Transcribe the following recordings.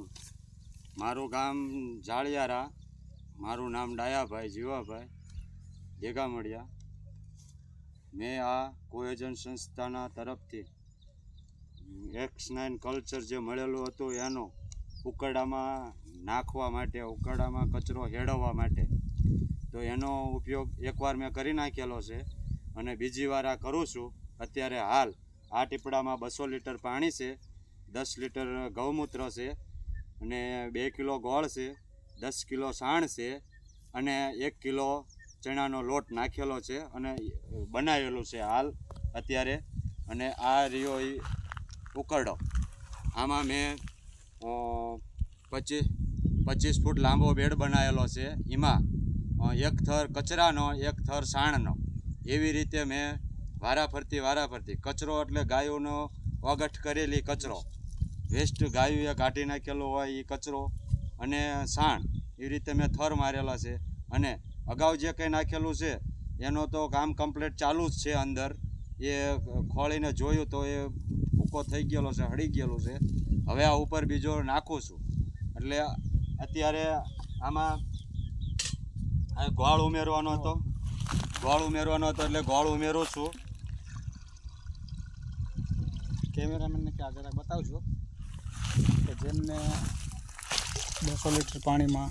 કરું મારું ગામ જાળિયારા, મારું નામ ડાયાભાઈ, જીવાભાઈ દેગામડિયા મેં આ કોયોજન સંસ્થાના તરફથી એક્સ નાઇન કલ્ચર જે મળેલું હતું એનો ઉકરડામાં નાખવા માટે ઉકરડામાં કચરો હેડવવા માટે, તો એનો ઉપયોગ એકવાર મેં કરી નાખેલો છે અને બીજી વાર આ કરું છું. અત્યારે હાલ આ ટીપડામાં બસો લીટર પાણી છે, દસ લીટર ગૌમૂત્ર છે અને બે કિલો ગોળ છે, દસ કિલો સાણ છે અને એક કિલો ચણાનો લોટ નાખેલો છે અને બનાવેલું છે હાલ અત્યારે અને આ રહ્યો એ ઉકરડો. આમાં મેં પચીસ પચીસ ફૂટ લાંબો બેડ બનાવેલો છે. એમાં એક થર કચરાનો, એક થર સાણનો. એવી રીતે મેં વારાફરતી વારાફરતી કચરો એટલે ગાયોનો વગઠ કરેલી કચરો. વેસ્ટ ગાયોએ કાઢી નાખેલો હોય એ કચરો અને સાણ એ રીતે મેં થર મારેલા છે. અને અગાઉ જે કંઈ નાખેલું છે, એનો તો કામ કમ્પ્લીટ ચાલુ જ છે અંદર. એ ખોળીને જોયું તો એ ભૂકો થઈ ગયેલો છે, હળી ગયેલો છે. હવે આ ઉપર બીજો નાખું છું. એટલે અત્યારે આમાં ગોળ ઉમેરવાનો હતો. ગોળ ઉમેરવાનો હતો એટલે ગોળ ઉમેરું છું. કેમેરામેનને કે આગળ બતાવજો. કે જેમને બસો લીટર પાણીમાં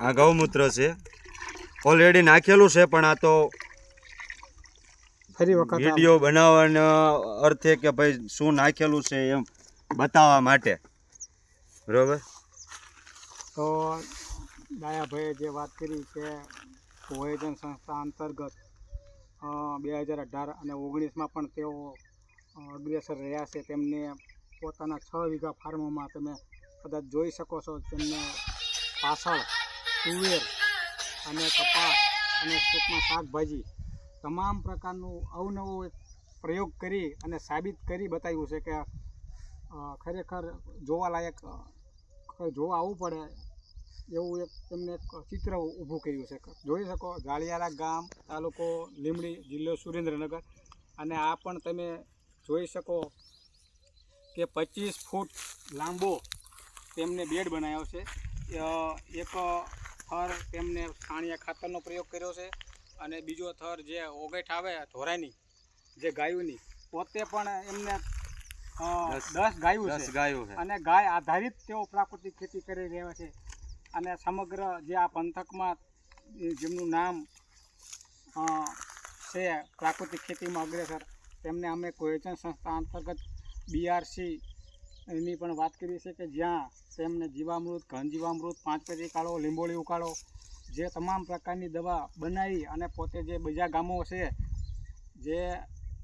આ ગૌમૂત્ર છે. ઓલરેડી નાખેલું છે પણ આ તો ફરી વખત વીડિયો બનાવવાના અર્થે કે ભાઈ શું નાખેલું છે એમ બતાવવા માટે. બરોબર? તો દાયાભાઈએ જે વાત કરી છે વયજન સંસ્થા અંતર્ગત બે હજાર અઢાર અને ઓગણીસમાં પણ તેઓ અગ્રેસર રહ્યા છે, તેમને પોતાના છ વીઘા ફાર્મમાં તમે કદાચ જોઈ શકો છો, તેમને પાછળ તુવેર અને કપાસ અને ટૂંકમાં શાકભાજી તમામ પ્રકારનું અવનવો પ્રયોગ કરી અને સાબિત કરી બતાવ્યું છે કે ખરેખર જોવાલાયક જોવા આવવું પડે એવું એક તેમને એક ચિત્ર ઊભું કર્યું છે. જોઈ શકો જાળિયારા ગામ તાલુકો લીમડી જિલ્લો સુરેન્દ્રનગર અને આ પણ તમે જોઈ શકો કે પચીસ ફૂટ લાંબો તેમને બેડ બનાવ્યો છે એક થર તેમને છાણિયા ખાતરનો પ્રયોગ કર્યો છે અને બીજો થર જે ઓગેઠ આવે ધોરાની જે ગાયોની પોતે પણ એમને. દસ ગાયું છે ગાયો છે અને ગાય આધારિત તેઓ પ્રાકૃતિક ખેતી કરી રહ્યા છે અને સમગ્ર જે આ પંથકમાં જેમનું નામ છે પ્રાકૃતિક ખેતીમાં અગ્રેસર તેમને અમે કોહેચન સંસ્થા અંતર્ગત બીઆરસી એની પણ વાત કરી છે કે જ્યાં તેમને જીવામૃત, ઘન જીવામૃત, પાંચ પેટી કાઢો લીંબોળી ઉકાળો, જે તમામ પ્રકારની દવા બનાવી અને પોતે જે બીજા ગામો છે, જે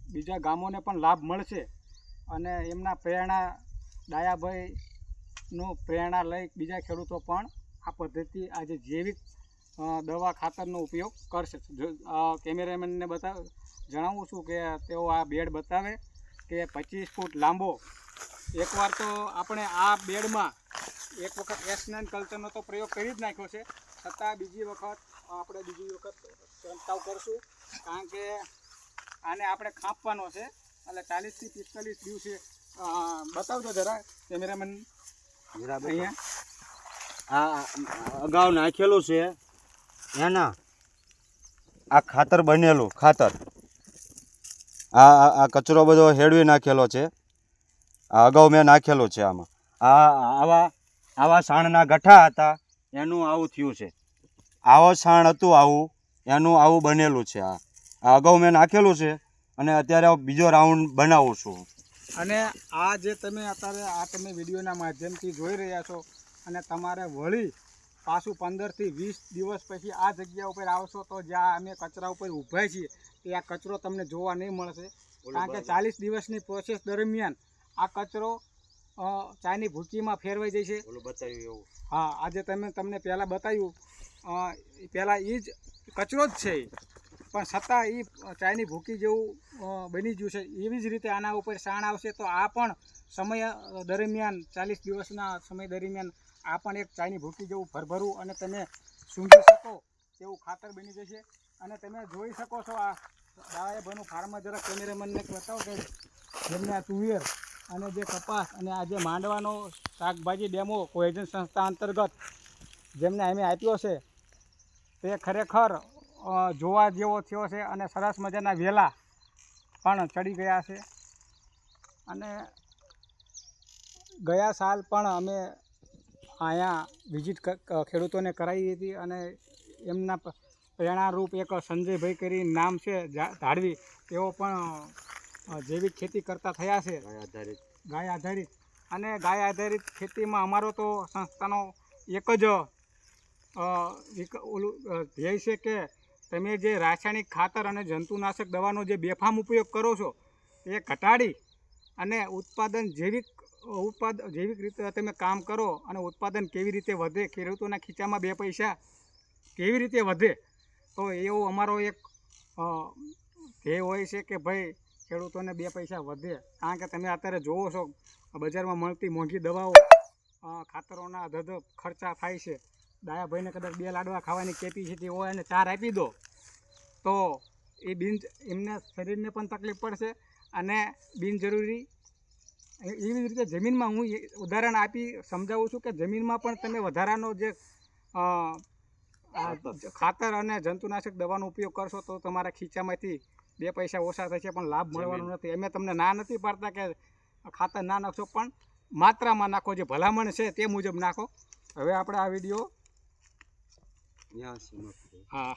બીજા ગામોને પણ લાભ મળશે અને એમના પ્રેરણા, ડાયાભાઈનું પ્રેરણા લઈ બીજા ખેડૂતો પણ આ પદ્ધતિ આજે જૈવિક દવા ખાતરનો ઉપયોગ કરશે. કેમેરામેનને બતાવ જણાવું છું કે તેઓ આ બેડ બતાવે કે પચીસ ફૂટ લાંબો. એકવાર તો આપણે આ બેડમાં એક વખત એસનેન કલ્ચરનો તો પ્રયોગ કરી જ નાખ્યો છે. છતાં બીજી વખત આપણે બીજી વખત છંટકાવ કરશું. કારણ કે આને આપણે ખાંપવાનો છે. એટલે ચાલીસથી પિસ્તાલીસ દિવસે બતાવજો જરા કેમેરામેન. અહીંયા. આ અગાઉ નાખેલું છે. એના. આ ખાતર બનેલું ખાતર. આ આ- કચરો બધો હેડવી નાખેલો છે. આ અગાઉ મેં નાખેલું છે આમાં. આ આવા આવા સાણના ગઠ્ઠા હતા, એનું આવું થયું છે. આવો સાણ હતું આવું, એનું આવું બનેલું છે આ. આ અગાઉ મેં નાખેલું છે અને અત્યારે બીજો રાઉન્ડ બનાવું છું અને આ જે તમે અત્યારે આ તમે વિડીયોના માધ્યમથી જોઈ રહ્યા છો અને તમારે વળી પાછું પંદરથી વીસ દિવસ પછી આ જગ્યા ઉપર આવશો તો જ્યાં અમે કચરા ઉપર ઊભા છીએ તે આ કચરો તમને જોવા નહીં મળશે. કારણ કે ચાલીસ દિવસની પ્રોસેસ દરમિયાન આ કચરો ચાની ભૂકીમાં ફેરવાઈ જાય છે ઓલું બતાવ્યું એવું. હા આજે તમે તમને પહેલાં બતાવ્યું. પહેલાં એ જ કચરો જ છે. પણ છતાં એ ચાયની ભૂકી જેવું બની ગયું છે. એવી જ રીતે આના ઉપર સાણ આવશે તો આ પણ સમય દરમિયાન ચાલીસ દિવસના સમય દરમિયાન આ પણ એક ચાયની ભૂકી જેવું ભરભરું અને તમે સૂંઘી શકો તેવું ખાતર બની જશે. અને તમે જોઈ શકો છો આ દાવાએ બનું ફાર્મર જરા કેમેરામેનને બતાવો કે જેમને આ તુવેર અને જે કપાસ અને આ જે માંડવાનો શાકભાજી ડેમો કોહેજન સંસ્થા અંતર્ગત જેમને અમે આપ્યો છે, તે ખરેખર જોવા જેવો થયો છે અને સરસ મજાના વેલા પણ ચડી ગયા છે. અને ગયા સાલ પણ અમે અહીંયા વિઝિટ ખેડૂતોને કરાવી હતી અને એમના પ્રેરણારૂપ એક સંજયભાઈ કરી નામ છે ધાળવી ધાડવી. તેઓ પણ જૈવિક ખેતી કરતા થયા છે. ગાય આધારિત. ગાય આધારિત. અને ગાય આધારિત ખેતીમાં અમારો તો સંસ્થાનો એક જ ઓલું ધ્યેય છે કે તમે જે રાસાયણિક ખાતર અને જંતુનાશક દવાનો જે બેફામ ઉપયોગ કરો છો એ ઘટાડી અને ઉત્પાદન જૈવિક ઉત્પાદ જૈવિક રીતે તમે કામ કરો અને ઉત્પાદન કેવી રીતે વધે, ખેડૂતોના ખીચામાં બે પૈસા કેવી રીતે વધે, તો એવો અમારો એક ધ્યેય હોય છે કે ભાઈ ખેડૂતોને બે પૈસા વધે. કારણ કે તમે અત્યારે જોવો છો, બજારમાં મળતી મોંઘી દવાઓ ખાતરોના ધધ ખર્ચા થાય છે. દાયાભાઈને કદાચ બે લાડવા ખાવાની કેપેસિટી હોય અને ચાર આપી દો, તો એ બિન, એમને શરીરને પણ તકલીફ પડશે અને બિનજરૂરી એવી રીતે જમીનમાં હું ઉદાહરણ આપી સમજાવું છું કે જમીનમાં પણ તમે વધારાનો જે ખાતર અને જંતુનાશક દવાનો ઉપયોગ કરશો તો તમારા ખીચામાંથી બે પૈસા ઓછા થશે પણ લાભ મળવાનો નથી. અમે તમને ના નથી પાડતા કે ખાતર ના નાખશો પણ માત્રામાં નાખો જે ભલામણ છે તે મુજબ નાખો. હવે આપણે આ વીડિયો હા.